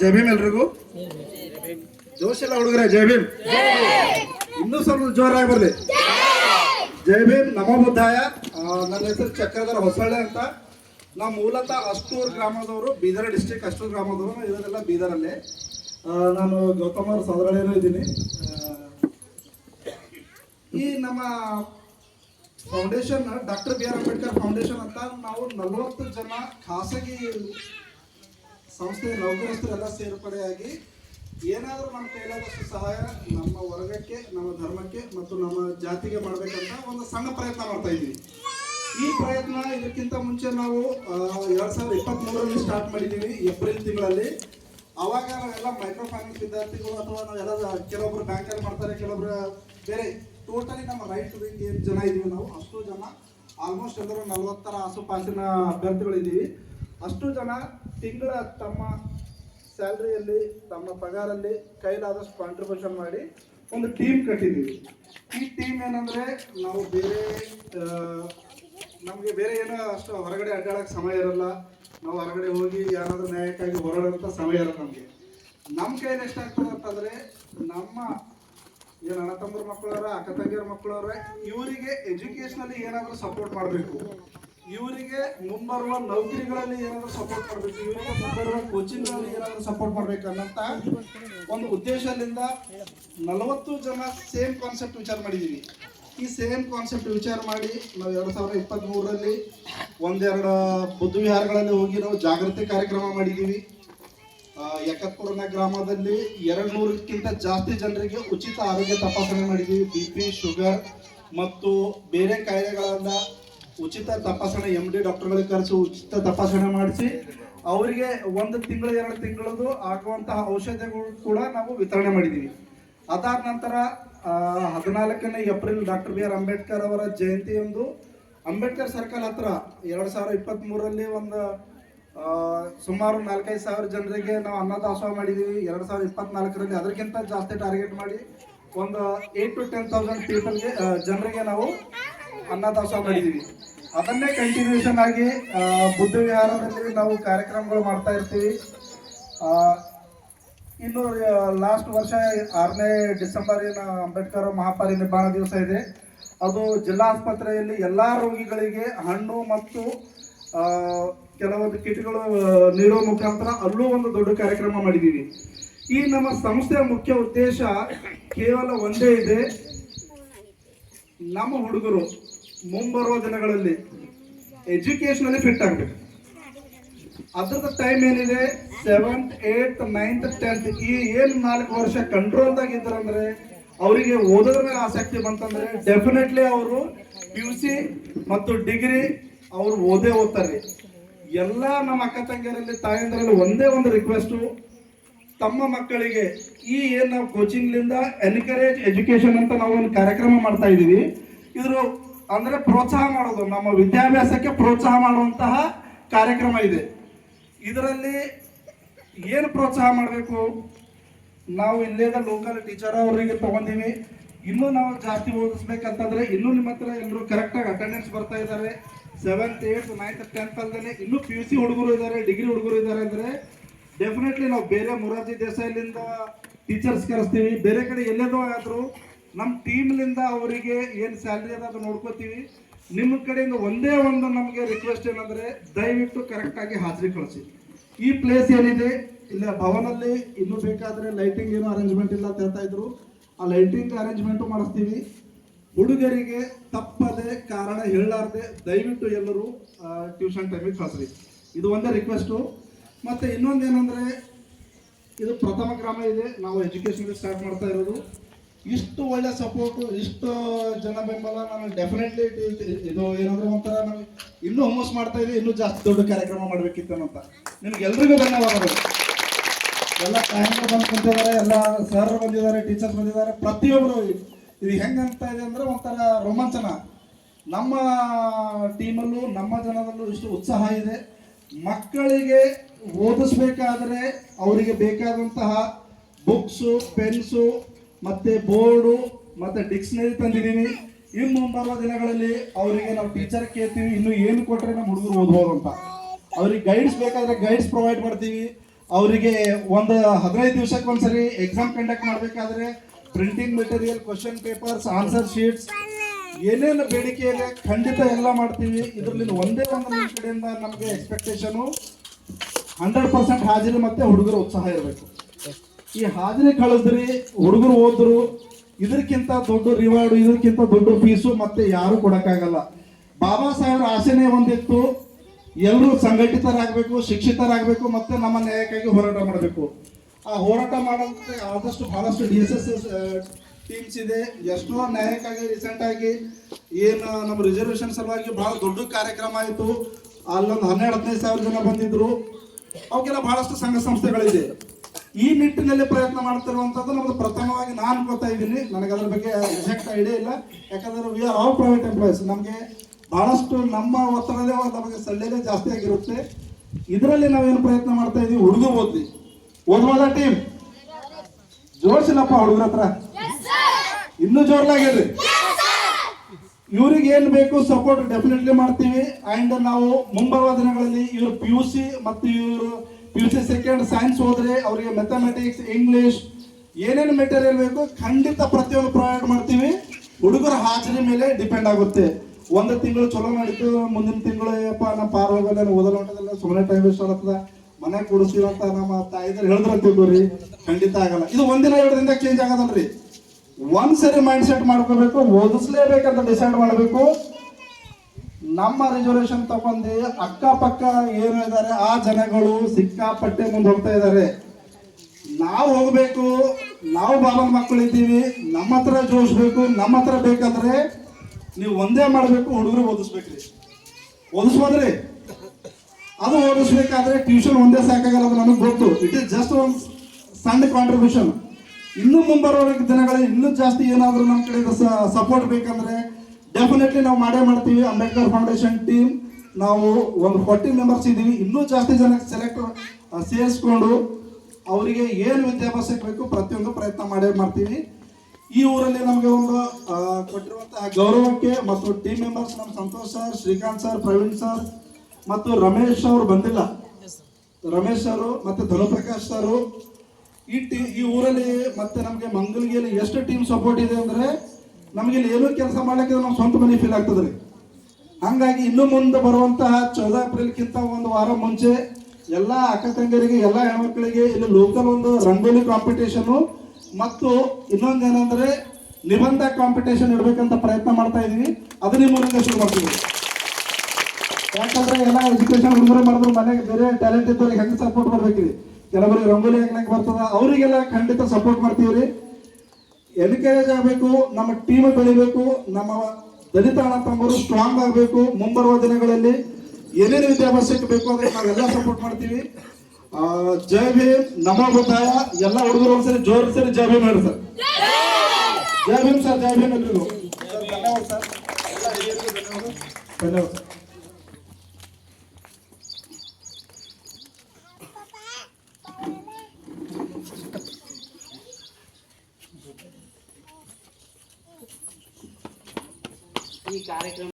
ಜೈ ಭೀಮ್ ಎಲ್ರಿಗೂ. ಜೋಶ್ ಎಲ್ಲ ಹುಡುಗರೇ ಜೈ ಭೀಮ್. ಇನ್ನೂ ಸ್ವಲ್ಪ ಜೋರಾಗಿ ಬರ್ಲಿ. ಜೈ ಭೀಮ್ ನಮೋ ಆ, ನನ್ನ ಹೆಸರು ಚಕ್ರಧರ ಹೊಸಳ್ಳೆ ಅಂತ. ನಾವು ಮೂಲತಃ ಅಷ್ಟೂರು ಗ್ರಾಮದವರು ಬೀದರ್ ಡಿಸ್ಟಿಕ್ ಅಷ್ಟೂರು ಗ್ರಾಮದವರು. ಇವರೆಲ್ಲ ಬೀದರಲ್ಲೇ. ನಾನು ಗೌತಮ್ ಅವ್ರ ಸೋದರಳೇನೂ ಇದ್ದೀನಿ. ಈ ನಮ್ಮ foundation doctor B R Ambedkar foundation ಅಂತ ನಾವು ನಲವತ್ತು ಜನ ಖಾಸಗಿ ಸಂಸ್ಥೆಯ ನೌಕರಸ್ಥರೆಲ್ಲ ಸೇರ್ಪಡೆಯಾಗಿ ಏನಾದರೂ ನಮ್ಮ ಕೈಲಾದಷ್ಟು ಸಹಾಯ ನಮ್ಮ ವರ್ಗಕ್ಕೆ, ನಮ್ಮ ಧರ್ಮಕ್ಕೆ ಮತ್ತು ನಮ್ಮ ಜಾತಿಗೆ ಮಾಡಬೇಕಂತ ಒಂದು ಸಣ್ಣ ಪ್ರಯತ್ನ ಮಾಡ್ತಾ ಇದ್ದೀವಿ. ಈ ಪ್ರಯತ್ನ ಇದಕ್ಕಿಂತ ಮುಂಚೆ ನಾವು ಎರಡು ಸಾವಿರದ ಇಪ್ಪತ್ತ್ಮೂರರಲ್ಲಿ ಸ್ಟಾರ್ಟ್ ಮಾಡಿದ್ದೀವಿ, ಏಪ್ರಿಲ್ ತಿಂಗಳಲ್ಲಿ. ಅವಾಗ ನಾವೆಲ್ಲ ಮೈಕ್ರೋ ಫೈನಾನ್ಸ್ ವಿದ್ಯಾರ್ಥಿಗಳು ಅಥವಾ ನಾವೆಲ್ಲ ಕೆಲವೊಬ್ರು ಬ್ಯಾಂಕಲ್ಲಿ ಮಾಡ್ತಾರೆ, ಕೆಲವೊಬ್ರು ಬೇರೆ ಟೋಟಲಿ ನಮ್ಮ ರೈಟ್ ಏನು ಜನ ಇದ್ದೀವಿ ನಾವು, ಅಷ್ಟು ಜನ ಆಲ್ಮೋಸ್ಟ್ ಎಲ್ಲರೂ ನಲವತ್ತರ ಆಸುಪಾಸಿನ ಅಭ್ಯರ್ಥಿಗಳಿದ್ದೀವಿ. ಅಷ್ಟು ಜನ ತಿಂಗಳ ತಮ್ಮ ಸ್ಯಾಲ್ರಿಯಲ್ಲಿ, ತಮ್ಮ ಪಗಾರಲ್ಲಿ ಕೈಲಾದಷ್ಟು ಕಾಂಟ್ರಿಬ್ಯೂಷನ್ ಮಾಡಿ ಒಂದು ಟೀಮ್ ಕಟ್ಟಿದ್ದೀವಿ. ಈ ಟೀಮ್ ಏನಂದರೆ ನಾವು ಬೇರೆ ನಮಗೆ ಬೇರೆ ಏನೋ ಅಷ್ಟು ಹೊರಗಡೆ ಅಡ್ಡಾಡೋಕೆ ಸಮಯ ಇರಲ್ಲ. ನಾವು ಹೊರಗಡೆ ಹೋಗಿ ಯಾರಾದರೂ ನ್ಯಾಯಕ್ಕಾಗಿ ಹೊರಡೋಂಥ ಸಮಯ ಇರಲ್ಲ ನಮಗೆ. ನಮ್ಮ ಕೈಯಲ್ಲಿ ಎಷ್ಟಾಗ್ತದೆ ಅಂತಂದರೆ ನಮ್ಮ ಏನು ಅಣ್ಣ ತಮ್ಮರ ಮಕ್ಕಳವ್ರ, ಅಕ್ಕ ತಂಗಿಯರ ಮಕ್ಕಳವ್ರೆ, ಇವರಿಗೆ ಎಜುಕೇಶನಲ್ಲಿ ಏನಾದರೂ ಸಪೋರ್ಟ್ ಮಾಡಬೇಕು. ಇವರಿಗೆ ಮುಂಬರುವ ನೌಕರಿಗಳಲ್ಲಿ ಏನಾದರೂ ಸಪೋರ್ಟ್ ಮಾಡಬೇಕು ಇವರಿಗೆ ಮುಂಬರುವ ಕೋಚಿಂಗ್ಗಳಲ್ಲಿ ಏನಾದರೂ ಸಪೋರ್ಟ್ ಮಾಡಬೇಕು ಅನ್ನಂತ ಒಂದು ಉದ್ದೇಶದಿಂದ ನಲವತ್ತು ಜನ ಸೇಮ್ ಕಾನ್ಸೆಪ್ಟ್ ವಿಚಾರ ಮಾಡಿದ್ದೀವಿ ಈ ಸೇಮ್ ಕಾನ್ಸೆಪ್ಟ್ ವಿಚಾರ ಮಾಡಿ ನಾವು ಎರಡು ಸಾವಿರದ ಇಪ್ಪತ್ತ್ ಮೂರರಲ್ಲಿ ಒಂದೆರಡು ಬುದ್ಧ ವಿಹಾರಗಳಲ್ಲಿ ಹೋಗಿ ನಾವು ಜಾಗೃತಿ ಕಾರ್ಯಕ್ರಮ ಮಾಡಿದ್ದೀವಿ ಯಕತ್ಪುರನ ಗ್ರಾಮದಲ್ಲಿ ಎರಡು ನೂರಕ್ಕಿಂತ ಜಾಸ್ತಿ ಜನರಿಗೆ ಉಚಿತ ಆರೋಗ್ಯ ತಪಾಸಣೆ ಮಾಡಿದ್ದೀವಿ ಬಿ ಪಿ, ಶುಗರ್ ಮತ್ತು ಬೇರೆ ಕಾಯಿಲೆಗಳನ್ನ ಉಚಿತ ತಪಾಸಣೆ ಎಂ ಡಿ ಡಾಕ್ಟರ್ಗಳಿಗೆ ಕರೆಸಿ ಉಚಿತ ತಪಾಸಣೆ ಮಾಡಿಸಿ, ಅವರಿಗೆ ಒಂದು ತಿಂಗಳು, ಎರಡು ತಿಂಗಳದು ಆಗುವಂತಹ ಔಷಧಿಗಳು ಕೂಡ ನಾವು ವಿತರಣೆ ಮಾಡಿದ್ದೀವಿ ಅದಾದ ನಂತರ ಹದಿನಾಲ್ಕನೇ April doctor B R Ambedkar ಅವರ ಜಯಂತಿಯಂದು ಅಂಬೇಡ್ಕರ್ ಸರ್ಕಲ್ ಹತ್ರ ಎರಡು ಸಾವಿರ ಇಪ್ಪತ್ತ್ ಮೂರರಲ್ಲಿ ಒಂದು ಸುಮಾರು ನಾಲ್ಕೈದು ಸಾವಿರ ಜನರಿಗೆ ನಾವು ಅನ್ನದಾಸೋಹ ಮಾಡಿದ್ದೀವಿ ಎರಡು ಸಾವಿರದ ಇಪ್ಪತ್ನಾಲ್ಕರಲ್ಲಿ ಅದಕ್ಕಿಂತ ಜಾಸ್ತಿ ಟಾರ್ಗೆಟ್ ಮಾಡಿ ಒಂದು ಏಟ್ ಟು ಟೆನ್ ತೌಸಂಡ್ ಪೀಪಲ್ಗೆ ಜನರಿಗೆ ನಾವು ಅನ್ನದಾಸೋಹ ಮಾಡಿದೀವಿ ಅದನ್ನೇ ಕಂಟಿನ್ಯೂಷನ್ ಆಗಿ ಬುದ್ಧ ವಿಹಾರದಲ್ಲಿ ನಾವು ಕಾರ್ಯಕ್ರಮಗಳು ಮಾಡ್ತಾ ಇರ್ತೀವಿ. ಇನ್ನು ಲಾಸ್ಟ್ ವರ್ಷ ಆರನೇ ಡಿಸೆಂಬರ್ ಏನು ಅಂಬೇಡ್ಕರ್ ಮಹಾಪರಿನಿರ್ವಾಣ ದಿವಸ ಇದೆ. ಅದು ಜಿಲ್ಲಾ ಆಸ್ಪತ್ರೆಯಲ್ಲಿ ಎಲ್ಲ ರೋಗಿಗಳಿಗೆ ಹಣ್ಣು ಮತ್ತು ಕೆಲವೊಂದು ಕಿಟ್ಗಳು ನೀಡುವ ಮುಖಾಂತರ ಅಲ್ಲೂ ಒಂದು ದೊಡ್ಡ ಕಾರ್ಯಕ್ರಮ ಮಾಡಿದ್ದೀವಿ. ಈ ನಮ್ಮ ಸಂಸ್ಥೆಯ ಮುಖ್ಯ ಉದ್ದೇಶ ಕೇವಲ ಒಂದೇ ಇದೆ. ನಮ್ಮ ಹುಡುಗರು. ಮುಂಬರುವ ದಿನಗಳಲ್ಲಿ ಎಜುಕೇಶನಲ್ಲಿ ಫಿಟ್ ಆಗಬೇಕು. ಅದರದ ಟೈಮ್ ಏನಿದೆ? ಸೆವೆಂತ್ ಏಟ್ ನೈನ್ತ್ ಟೆಂತ್ ಈ ಏನ್ ನಾಲ್ಕು ವರ್ಷ ಕಂಟ್ರೋಲ್ದಾಗ ಇದ್ರಂದ್ರೆ ಅವರಿಗೆ ಓದೋದ್ರ ಮೇಲೆ ಆಸಕ್ತಿ ಬಂತಂದ್ರೆ ಡೆಫಿನೆಟ್ಲಿ ಅವರು ಯು ಸಿ ಮತ್ತು ಡಿಗ್ರಿ ಅವರು ಓದೇ ಓದ್ತಾರೆ. ಎಲ್ಲ ನಮ್ಮ ಅಕ್ಕ ತಂಗಿಯರಲ್ಲಿ, ತಾಯಂದ್ರಲ್ಲಿ ಒಂದೇ ಒಂದು ರಿಕ್ವೆಸ್ಟು ತಮ್ಮ ಮಕ್ಕಳಿಗೆ ಈ ಏನ್ ನಾವು ಕೋಚಿಂಗ್ಲಿಂದ ಎನ್ಕರೇಜ್ ಎಜುಕೇಶನ್ ಅಂತ ನಾವು ಒಂದು ಕಾರ್ಯಕ್ರಮ ಮಾಡ್ತಾ ಇದೀವಿ. ಇದ್ರ ಅಂದ್ರೆ ಪ್ರೋತ್ಸಾಹ ಮಾಡೋದು, ನಮ್ಮ ವಿದ್ಯಾಭ್ಯಾಸಕ್ಕೆ ಪ್ರೋತ್ಸಾಹ ಮಾಡುವಂತಹ ಕಾರ್ಯಕ್ರಮ ಇದೆ. ಇದರಲ್ಲಿ ಏನು ಪ್ರೋತ್ಸಾಹ ಮಾಡಬೇಕು? ನಾವು ಇಲ್ಲೇದ ಲೋಕಲ್ ಟೀಚರ್ ಅವರಿಗೆ ತಗೊಂಡಿವಿ. ಇನ್ನೂ ನಾವು ಜಾಸ್ತಿ ಓದಿಸ್ಬೇಕಂತಂದ್ರೆ ಇನ್ನೂ ನಿಮ್ಮ ಹತ್ರ ಎಲ್ಲರೂ ಕರೆಕ್ಟಾಗಿ ಅಟೆಂಡೆನ್ಸ್ ಬರ್ತಾ ಇದ್ದಾರೆ. ಸೆವೆಂತ್ ಏಟ್ ನೈನ್ತ್ ಟೆಂತ್ ಅಲ್ಲದೆ ಇನ್ನೂ ಪಿ ಯು ಸಿ ಹುಡುಗರು ಇದ್ದಾರೆ ಡಿಗ್ರಿ ಹುಡುಗರು ಇದ್ದಾರೆ ಅಂದ್ರೆ ಡೆಫಿನೆಟ್ಲಿ ನಾವು ಬೇರೆ ಮೊರಾರ್ಜಿ ದೇಸಾಯಿಲಿಂದ ಟೀಚರ್ಸ್ ಕರೆಸ್ತೀವಿ. ಬೇರೆ ಕಡೆ ಎಲ್ಲೇದೋ ಆದರೂ ನಮ್ಮ ಟೀಮ್ಲಿಂದ ಅವರಿಗೆ ಏನು ಸ್ಯಾಲ್ರಿ ಅದ ಅದು ನೋಡ್ಕೋತೀವಿ. ನಿಮ್ಮ ಕಡೆಯಿಂದ ಒಂದೇ ಒಂದು ನಮಗೆ ರಿಕ್ವೆಸ್ಟ್ ಏನಂದ್ರೆ ದಯವಿಟ್ಟು ಕರೆಕ್ಟಾಗಿ ಹಾಜರಿ ಕಳಿಸಿ. ಈ ಪ್ಲೇಸ್ ಏನಿದೆ, ಇಲ್ಲ ಭವನಲ್ಲಿ ಇನ್ನೂ ಬೇಕಾದ್ರೆ ಲೈಟಿಂಗ್ ಏನೂ ಅರೇಂಜ್ಮೆಂಟ್ ಇಲ್ಲ ಅಂತ ಹೇಳ್ತಾ ಇದ್ರು. ಆ ಲೈಟಿಂಗ್ ಅರೇಂಜ್ಮೆಂಟು ಮಾಡಿಸ್ತೀವಿ. ಹುಡುಗರಿಗೆ ತಪ್ಪದೆ ಕಾರಣ ಹೇಳಲಾರದೆ ದಯವಿಟ್ಟು ಎಲ್ಲರೂ ಟ್ಯೂಷನ್ ಟೈಮಿಗೆ ಕಳಿಸ್ರಿ. ಇದು ಒಂದೇ ರಿಕ್ವೆಸ್ಟು ಮತ್ತೆ ಇನ್ನೊಂದೇನಂದ್ರೆ, ಇದು ಪ್ರಥಮ ಗ್ರಾಮ ಇದೆ. ನಾವು ಎಜುಕೇಶನ್ ಸ್ಟಾರ್ಟ್ ಮಾಡ್ತಾ ಇರೋದು. ಇಷ್ಟು ಒಳ್ಳೆ ಸಪೋರ್ಟ್ ಇಷ್ಟು ಜನ ಬೆಂಬಲ ನಾನು ಡೆಫಿನೆಟ್ಲಿ ಇದು ಏನಾದರೂ ಒಂಥರ ನಮಗೆ ಇನ್ನೂ ಹುಮ್ಮಸ್ ಮಾಡ್ತಾ ಇದ್ದೀವಿ ಇನ್ನೂ ಜಾಸ್ತಿ ದೊಡ್ಡ ಕಾರ್ಯಕ್ರಮ ಮಾಡಬೇಕಿತ್ತು ಅಂತ ನಿಮ್ಗೆ ಎಲ್ರಿಗೂ ಧನ್ಯವಾದಗಳು. ಎಲ್ಲ ಕಾರ್ಯಕ್ರಮ ಬಂದು ಕುಂತಿದ್ದಾರೆ, ಎಲ್ಲ ಸರ್ ಬಂದಿದ್ದಾರೆ ಟೀಚರ್ಸ್ ಬಂದಿದ್ದಾರೆ ಪ್ರತಿಯೊಬ್ಬರು ಇದು ಹೆಂಗಂತ ಇದೆ ಅಂದ್ರೆ ಒಂಥರ ರೋಮಾಂಚನ. ನಮ್ಮ ಟೀಮಲ್ಲೂ ನಮ್ಮ ಜನದಲ್ಲೂ ಇಷ್ಟು ಉತ್ಸಾಹ ಇದೆ. ಮಕ್ಕಳಿಗೆ ಓದಿಸ್ಬೇಕಾದ್ರೆ ಅವರಿಗೆ ಬೇಕಾದಂತಹ ಬುಕ್ಸು ಪೆನ್ಸು ಮತ್ತೆ ಬೋರ್ಡು, ಮತ್ತೆ ಡಿಕ್ಷನರಿ ತಂದಿದ್ದೀವಿ ಇನ್ನು ಮುಂಬರುವ ದಿನಗಳಲ್ಲಿ ಅವರಿಗೆ ನಾವು ಟೀಚರ್ ಕೇಳ್ತೀವಿ, ಇನ್ನು ಏನು ಕೊಟ್ಟರೆ ನಮ್ಮ ಹುಡುಗರು ಓದ್ಬೋದು ಅಂತ. ಅವ್ರಿಗೆ ಗೈಡ್ಸ್ ಬೇಕಾದ್ರೆ ಗೈಡ್ಸ್ ಪ್ರೊವೈಡ್ ಮಾಡ್ತೀವಿ. ಅವರಿಗೆ ಒಂದು ಹದಿನೈದು ದಿವಸಕ್ಕೆ ಒಂದ್ಸರಿ ಎಕ್ಸಾಮ್ ಕಂಡಕ್ಟ್ ಮಾಡಬೇಕಾದ್ರೆ printing material question papers answer sheets ಏನೇನು ಬೇಡಿಕೆ ಇದೆ ಖಂಡಿತ ಎಲ್ಲ ಮಾಡ್ತೀವಿ. ಇದರಲ್ಲಿ ಒಂದೇ ಒಂದು ನಿಮ್ಮ ಕಡೆಯಿಂದ ನಮಗೆ ಎಕ್ಸ್ಪೆಕ್ಟೇಷನು ಹಂಡ್ರೆಡ್ ಪರ್ಸೆಂಟ್ ಹಾಜರಿ ಮತ್ತೆ ಹುಡುಗರ ಉತ್ಸಾಹ ಇರಬೇಕು. ಈ ಹಾಜರಿ ಕಳಿಸ್ರಿ ಹುಡುಗರು ಓದ್ರು ಇದಕ್ಕಿಂತ ದೊಡ್ಡ ರಿವಾರ್ಡ್ ಇದಕ್ಕಿಂತ ದೊಡ್ಡ ಫೀಸು ಮತ್ತೆ ಯಾರು ಕೊಡಕ್ಕಾಗಲ್ಲ. ಬಾಬಾ ಸಾಹೇಬ್ರ ಆಸೆನೇ ಒಂದಿತ್ತು, ಎಲ್ಲರೂ ಸಂಘಟಿತರಾಗಬೇಕು, ಶಿಕ್ಷಿತರಾಗಬೇಕು, ಮತ್ತೆ ನಮ್ಮ ನ್ಯಾಯಕ್ಕಾಗಿ ಹೋರಾಟ ಮಾಡಬೇಕು. ಆ ಹೋರಾಟ ಮಾಡೋದಕ್ಕೆ ಆದಷ್ಟು ಬಹಳಷ್ಟು ಡಿ ಎಸ್ ಎಸ್ ಟೀಮ್ಸ್ ಇದೆ. ಎಷ್ಟೋ ನ್ಯಾಯಕ್ಕಾಗಿ ರೀಸೆಂಟ್ ಆಗಿ ಏನು ನಮ್ಮ ರಿಸರ್ವೇಶನ್ ಸಲುವಾಗಿ ಬಹಳ ದೊಡ್ಡ ಕಾರ್ಯಕ್ರಮ ಆಯಿತು. ಅಲ್ಲೊಂದು ಹನ್ನೆರಡು, ಹದಿನೈದು ಸಾವಿರ ಜನ ಬಂದಿದ್ರು. ಅವಕ್ಕೆಲ್ಲ ಬಹಳಷ್ಟು ಸಂಘ ಸಂಸ್ಥೆಗಳಿದೆ. ಈ ನಿಟ್ಟಿನಲ್ಲಿ ಪ್ರಯತ್ನ ಮಾಡ್ತಿರುವಂತದ್ದು ನಮ್ದು ಪ್ರಥಮವಾಗಿ ನಾನು ಅನ್ಕೋತಾ ಇದ್ದೀನಿ. ನನಗೆ ಅದ್ರ ಬಗ್ಗೆ ಎಕ್ಸಾಕ್ಟ್ ಐಡಿಯಾ ಇಲ್ಲ. ಯಾಕಂದ್ರೆ we are all private employees ನಮಗೆ ಬಹಳಷ್ಟು ನಮ್ಮ ಒತ್ತಡದೇ ನಮಗೆ ಸಳ್ಳೆಲೆ ಜಾಸ್ತಿ ಆಗಿರುತ್ತೆ. ಇದರಲ್ಲಿ ನಾವೇನು ಪ್ರಯತ್ನ ಮಾಡ್ತಾ ಇದೀವಿ? ಹುಡುಗ ಓದ್ಲಿ. ಓದ್ಬೋದ ಟೀಮ್ ಜೋಡ್ಸಿಲ್ಲಪ್ಪ ಹುಡುಗರ ಹತ್ರ? ಇನ್ನೂ ಜೋರ್ಲಾಗಿರ್ರಿ ಇವ್ರಿಗೆ ಏನ್ ಬೇಕು ಸಪೋರ್ಟ್ ಡೆಫಿನೆಟ್ಲಿ ಮಾಡ್ತೀವಿ. ಅಂಡ್ ನಾವು ಮುಂಬರುವ ದಿನಗಳಲ್ಲಿ ಇವರು ಪಿ ಯು ಸಿ ಮತ್ತು ಇವರು ಯು ಸಿ ಸೆಕೆಂಡ್ ಸೈನ್ಸ್ ಹೋದ್ರೆ ಅವರಿಗೆ ಮೆಥಮೆಟಿಕ್ಸ್ ಇಂಗ್ಲಿಷ್ ಏನೇನು ಮೆಟೀರಿಯಲ್ ಬೇಕು ಖಂಡಿತ ಪ್ರತಿಯೊಂದು ಪ್ರೊವೈಡ್ ಮಾಡ್ತೀವಿ. ಹುಡುಗರ ಹಾಜರಿ ಮೇಲೆ ಡಿಪೆಂಡ್ ಆಗುತ್ತೆ. ಒಂದು ತಿಂಗಳು ಚಲೋ ನಡೀತು, ಮುಂದಿನ ತಿಂಗಳು ಯಪ್ಪ ನಮ್ಮ ಪಾರ್ ಹೋಗಲ್ಲ ಓದಲ್ಲ ಹೊಂಟದಲ್ಲ ಸುಮ್ಮನೆ ಟೈಮ್ ವೇಸ್ಟ್ ಆಗತ್ತದ ಮನೆ ಕೊಡಿಸ್ತೀವಿ ಅಂತ ನಮ್ಮ ತಾಯಿದ್ರು ಹೇಳಿದ್ರಂತೀವಿ ತಿಳ್ಕೊರಿ ಖಂಡಿತ ಆಗಲ್ಲ. ಇದು ಒಂದಿನ ಎರಡು ದಿನದಾಗ ಚೇಂಜ್ ಆಗದಲ್ರಿ. ಒಂದ್ಸರಿ ಮೈಂಡ್ ಸೆಟ್ ಮಾಡ್ಕೋಬೇಕು, ಓದಿಸ್ಲೇಬೇಕಂತ ಡಿಸೈಡ್ ಮಾಡಬೇಕು. ನಮ್ಮ ರಿಸರ್ವೇಶನ್ ತಗೊಂಡು ಅಕ್ಕಪಕ್ಕ ಏನು ಇದ್ದಾರೆ, ಆ ಜನಗಳು ಸಿಕ್ಕಾಪಟ್ಟೆ ಮುಂದೆ ಹೋಗ್ತಾ ಇದ್ದಾರೆ. ನಾವು ಹೋಗ್ಬೇಕು, ನಾವು ಬಾಬನ ಮಕ್ಕಳಿದ್ದೀವಿ ನಮ್ಮ ಹತ್ರ ಜೋಡಿಸ್ಬೇಕು ನಮ್ಮ ಹತ್ರ ಬೇಕಂದ್ರೆ ನೀವು ಒಂದೇ ಮಾಡಬೇಕು, ಹುಡುಗರು ಓದಿಸ್ಬೇಕ್ರಿ. ಓದಿಸ್ಬೋದ್ರಿ? ಅದು ಓದಿಸ್ಬೇಕಾದ್ರೆ ಟ್ಯೂಷನ್ ಒಂದೇ ಸಾಕಾಗಲ್ಲ ಅದು ನನಗೆ ಗೊತ್ತು. ಇಟ್ ಇಸ್ ಜಸ್ಟ್ ಒಂದು ಸಣ್ಣ ಕಾಂಟ್ರಿಬ್ಯೂಷನ್ ಇನ್ನು ಮುಂಬರುವ ದಿನಗಳಲ್ಲಿ ಇನ್ನೂ ಜಾಸ್ತಿ ಏನಾದರೂ ನಮ್ಮ ಕಡೆ ಸಪೋರ್ಟ್ ಬೇಕಂದ್ರೆ ಡೆಫಿನೆಟ್ಲಿ ನಾವು ಮಾಡೇ ಮಾಡ್ತೀವಿ. ಅಂಬೇಡ್ಕರ್ ಫೌಂಡೇಶನ್ ಟೀಮ್ ನಾವು ಒಂದು ಫಾರ್ಟಿ ಮೆಂಬರ್ಸ್ ಇದ್ದೀವಿ. ಇನ್ನೂ ಜಾಸ್ತಿ ಜನ ಸೆಲೆಕ್ಟ್ ಸೇರಿಸ್ಕೊಂಡು ಅವರಿಗೆ ಏನು ವಿದ್ಯಾಭ್ಯಾಸ ಬೇಕು ಪ್ರತಿಯೊಂದು ಪ್ರಯತ್ನ ಮಾಡೇ ಮಾಡ್ತೀವಿ. ಈ ಊರಲ್ಲಿ ನಮಗೆ ಒಂದು ಕೊಟ್ಟಿರುವಂತಹ ಗೌರವಕ್ಕೆ ಮತ್ತು ಟೀಮ್ ಮೆಂಬರ್ಸ್ ನಮ್ಮ Santosh sir Srikanth sir Praveen sir ಮತ್ತು ರಮೇಶ್ ಅವರು ಬಂದಿಲ್ಲ. ರಮೇಶ್ ಅವರು ಮತ್ತು ಧನುಪ್ರಕಾಶ್ ಸರ್ ಈ ಟೀ, ಈ ಊರಲ್ಲಿ ಮತ್ತೆ ನಮಗೆ ಮಂಗಲ್ಗಿಯಲ್ಲಿ ಎಷ್ಟು ಟೀಮ್ ಸಪೋರ್ಟ್ ಇದೆ ಅಂದ್ರೆ ನಮಗೆ ಇಲ್ಲಿ ಏನೂ ಕೆಲಸ ಮಾಡ್ಲಿಕ್ಕೆ ನಮ್ಮ ಸ್ವಂತ ಮನೆ ಫೀಲ್ ಆಗ್ತದ್ರಿ ಹಂಗಾಗಿ ಇನ್ನು ಮುಂದೆ ಬರುವಂತಹ ಚೌದ ಏಪ್ರಿಲ್ಗಿಂತ ಒಂದು ವಾರ ಮುಂಚೆ ಎಲ್ಲ ಅಕ್ಕ ತಂಗಿಯರಿಗೆ, ಎಲ್ಲ ಹೆಣ್ಮಕ್ಳಿಗೆ ಇಲ್ಲಿ ಲೋಕಲ್ ಒಂದು ರಂಗೋಲಿ ಕಾಂಪಿಟೇಷನ್ ಮತ್ತು ಇನ್ನೊಂದು ಏನಂದ್ರೆ ನಿಬಂಧ ಕಾಂಪಿಟೇಷನ್ ಇಡಬೇಕಂತ ಪ್ರಯತ್ನ ಮಾಡ್ತಾ ಇದೀವಿ. ಅದು ನಿಮ್ಮ ಊರಿಂದ ಶುರು ಮಾಡ್ತೀವಿ. ಯಾಕಂದ್ರೆ ಎಲ್ಲ ಎಜುಕೇಶನ್ ಹುಡುಗರು ಮಾಡಿದ್ರು, ಮನೆಗೆ ಬೇರೆ ಟ್ಯಾಲೆಂಟ್ ಇದ್ದವ್ರಿಗೆ ಹೆಂಗೆ ಸಪೋರ್ಟ್ ಮಾಡ್ಬೇಕ್ರಿ? ಕೆಲವರಿಗೆ ರಂಗೋಲಿ ಹಾಕ್ಲಕ್ಕೆ ಬರ್ತದ, ಅವರಿಗೆಲ್ಲ ಖಂಡಿತ ಸಪೋರ್ಟ್ ಮಾಡ್ತೀವ್ರಿ ಎನ್ಕರೇಜ್ ಆಗಬೇಕು? ನಮ್ಮ ಟೀಮ್ ಬೆಳಿಬೇಕು. ನಮ್ಮ ದಲಿತ ಅಣ್ಣ ತಮ್ಮರು ಸ್ಟ್ರಾಂಗ್ ಆಗಬೇಕು ಮುಂಬರುವ ದಿನಗಳಲ್ಲಿ. ಏನೇನು ವಿದ್ಯಾಭ್ಯಾಸಕ್ಕೆ ಬೇಕು ಅಂದ್ರೆ ನಾವೆಲ್ಲ ಸಪೋರ್ಟ್ ಮಾಡ್ತೀವಿ. ಜಯ ಜೈ ಭೀಮ್ ನಮೋ ಬುದ್ಧಾಯ. ಎಲ್ಲ ಹುಡುಗರು ಒಂದ್ಸರಿ ಜೋರ್ ಸರಿ ಜೈ ಭೀಮ್ ಹೇಳಿ ಸರ್. ಜೈ ಭೀಮ್! ಸರ್ ಜೈ ಭೀಮ್ ಎಲ್ರಿಗೂ. ಸರ್, ಧನ್ಯವಾದ ಸರ್. ಧನ್ಯವಾದ. ಧನ್ಯವಾದ. ಕಾರ್ಯಕ್ರಮ